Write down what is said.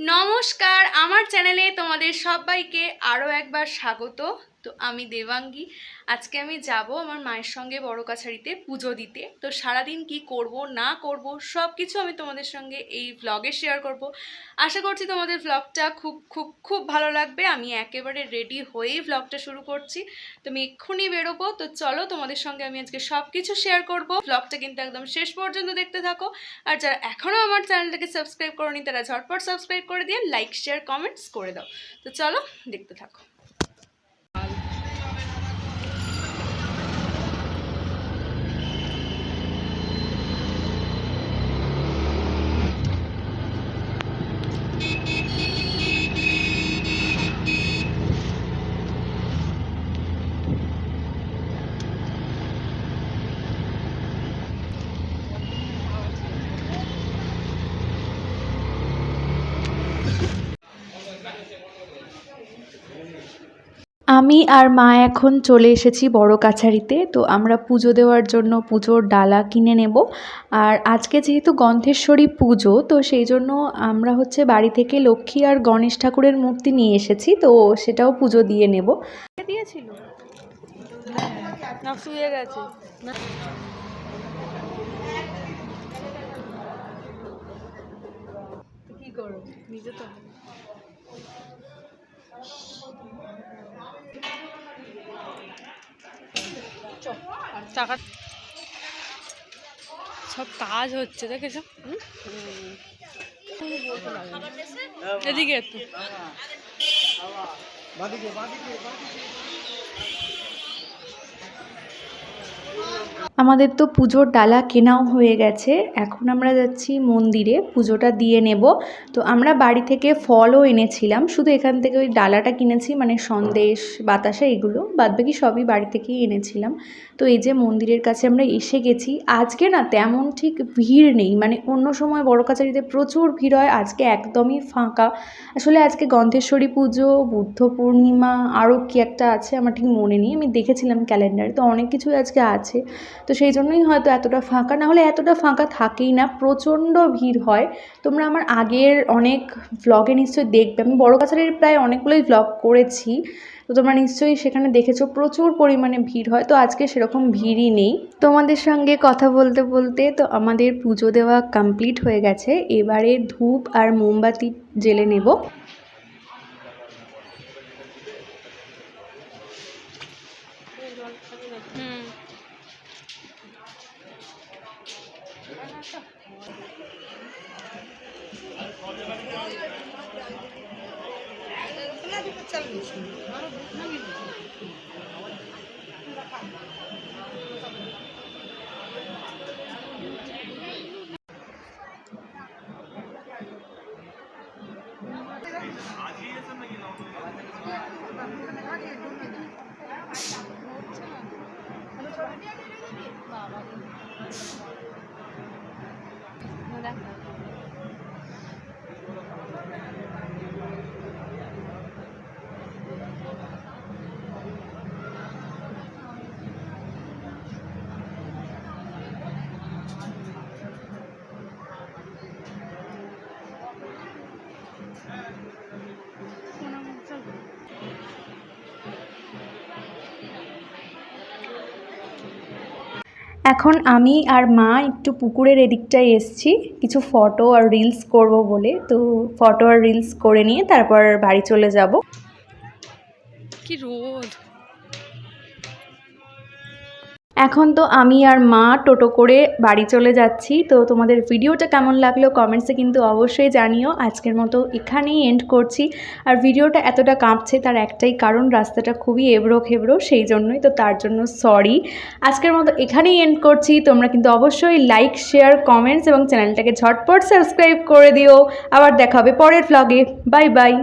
নমস্কার আমার চ্যানেলে তোমাদের সবাইকে আরও একবার স্বাগত। তো আমি দেবাঙ্গী। আজকে আমি যাব আমার মায়ের সঙ্গে বড় কাছারিতে পুজো দিতে। তো সারাদিন কি করব, না করব সব কিছু আমি তোমাদের সঙ্গে এই ভ্লগে শেয়ার করব। আশা করছি তোমাদের ভ্লগটা খুব খুব খুব ভালো লাগবে। আমি একেবারে রেডি হয়েই ভ্লগটা শুরু করছি। তো আমি এক্ষুনি বেরোবো। তো চলো তোমাদের সঙ্গে আমি আজকে সব কিছু শেয়ার করব। ভ্লগটা কিন্তু একদম শেষ পর্যন্ত দেখতে থাকো। আর যারা এখনও আমার চ্যানেলটাকে সাবস্ক্রাইব করনি, তারা ঝটপট সাবস্ক্রাইব করে দিয়ে লাইক শেয়ার কমেন্টস করে দাও। তো চলো দেখতে থাকো। আমি আর মা এখন চলে এসেছি বড় কাছারিতে, তো আমরা পুজো দেওয়ার জন্য পুজোর ডালা কিনে নেব। আর আজকে যেহেতু গন্ধেশ্বরী পুজো, তো সেই জন্য আমরা হচ্ছে বাড়ি থেকে লক্ষ্মী আর গণেশ ঠাকুরের মূর্তি নিয়ে এসেছি, তো সেটাও পুজো দিয়ে নেব। দিয়েছিল? না, শুয়ে গেছে কি করো নিজে তো সব কাজ হচ্ছে দেখেছ? হুম? এদিকে একটু আমাদের তো পুজোর ডালা কেনাও হয়ে গেছে। এখন আমরা যাচ্ছি মন্দিরে, পুজোটা দিয়ে নেব। তো আমরা বাড়ি থেকে ফলও এনেছিলাম, শুধু এখান থেকে ওই ডালাটা কিনেছি মানে সন্দেশ, বাতাসা এগুলো, বাদবাকি সবই বাড়ি থেকেই এনেছিলাম। তো এই যে মন্দিরের কাছে আমরা এসে গেছি। আজকে না তেমন ঠিক ভিড় নেই মানে অন্য সময় বড় কাছারিতে প্রচুর ভিড় হয়, আজকে একদমই ফাঁকা। আসলে আজকে গন্ধেশ্বরী পুজো, বুদ্ধ পূর্ণিমা, আরও কি একটা আছে আমার ঠিক মনে নেই, আমি দেখেছিলাম ক্যালেন্ডারে, তো অনেক কিছুই আজকে আছে। তো সেই জন্যই হয়তো এতটা ফাঁকা। না হলে এতটা ফাঁকা থাকেই না, প্রচণ্ড ভিড় হয়। তোমরা আমার আগের অনেক ভ্লগে নিশ্চয়ই দেখবে। আমি বড় কাছারির প্রায় অনেকগুলোই ভ্লগ করেছি। তো তোমরা নিশ্চয়ই সেখানে দেখেছ, প্রচুর পরিমাণে ভিড় হয়। তো আজকে সেরকম ভিড়ই নেই। তোমাদের সঙ্গে কথা বলতে বলতে তো আমাদের পুজো দেওয়া কমপ্লিট হয়ে গেছে। এবারে ধূপ আর মোমবাতি জেলে নেব। চল্লিশ এখন আমি আর মা একটু পুকুরের এদিকটায় এসছি। কিছু ফটো আর রিলস করব বলে। তো ফটো আর রিলস করে নিয়ে তারপর বাড়ি চলে যাব। কি রোদ। এখন তো আমি আর মা টোটো করে বাড়ি চলে যাচ্ছি, তো তোমাদের ভিডিওটা কেমন লাগল কমেন্টসে কিন্তু অবশ্যই জানিও। আজকের মতো এখানেই এন্ড করছি। আর ভিডিওটা এতটা কাঁপছে তার একটাই কারণ, রাস্তাটা খুবই এবড়ো খেবড়ো, সেই জন্যই তো তার জন্য সরি আজকের মতো এখানেই এন্ড করছি। তোমরা কিন্তু অবশ্যই লাইক শেয়ার কমেন্টস এবং চ্যানেলটাকে ঝটপট সাবস্ক্রাইব করে দিও। আবার দেখা হবে পরের ভ্লগে বাই বাই